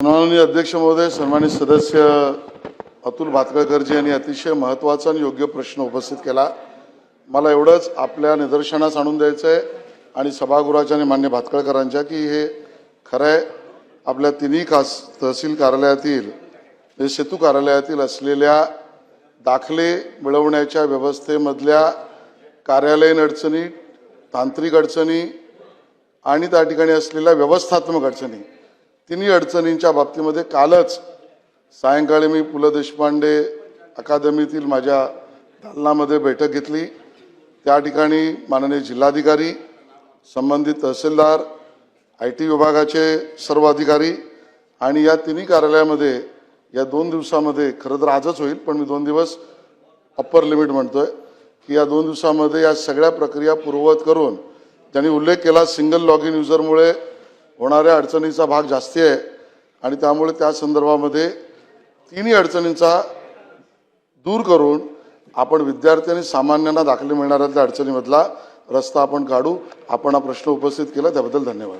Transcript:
माननीय अध्यक्ष महोदय सन्मानित सदस्य अतुल भातकळकरजी यांनी अतिशय महत्त्वाचा आणि योग्य प्रश्न उपस्थित केला. मला एवढंच आपल्या निदर्शनास आणून द्यायचं आहे आणि सभागृहाच्या आणि मान्य भातकळकरांच्या की हे खरं आहे आपल्या तिन्ही खास तहसील कार्यालयातील म्हणजे सेतू कार्यालयातील असलेल्या दाखले मिळवण्याच्या व्यवस्थेमधल्या कार्यालयीन अडचणी तांत्रिक अडचणी आणि त्या ठिकाणी असलेल्या व्यवस्थात्मक अडचणी तिन्ही अडचणींच्या बाबतीमध्ये कालच सायंकाळी मी पु ल देशपांडे अकादमीतील माझ्या दालनामध्ये बैठक घेतली. त्या ठिकाणी माननीय जिल्हाधिकारी संबंधित तहसीलदार आय टी विभागाचे सर्व अधिकारी आणि या तिन्ही कार्यालयामध्ये या दोन दिवसामध्ये खरं तर आजच होईल पण मी दोन दिवस अप्पर लिमिट म्हणतोय की या दोन दिवसामध्ये या सगळ्या प्रक्रिया पूर्ववत करून त्यांनी उल्लेख केला सिंगल लॉग इन युजरमुळे होणाऱ्या अडचणीचा भाग जास्ती आहे आणि त्यामुळे त्या संदर्भामध्ये तिन्ही अडचणींचा दूर करून आपण विद्यार्थी आणि सामान्यांना दाखले मिळणाऱ्या त्या अडचणीमधला रस्ता आपण काढू. आपण हा प्रश्न उपस्थित केला. त्याबद्दल धन्यवाद.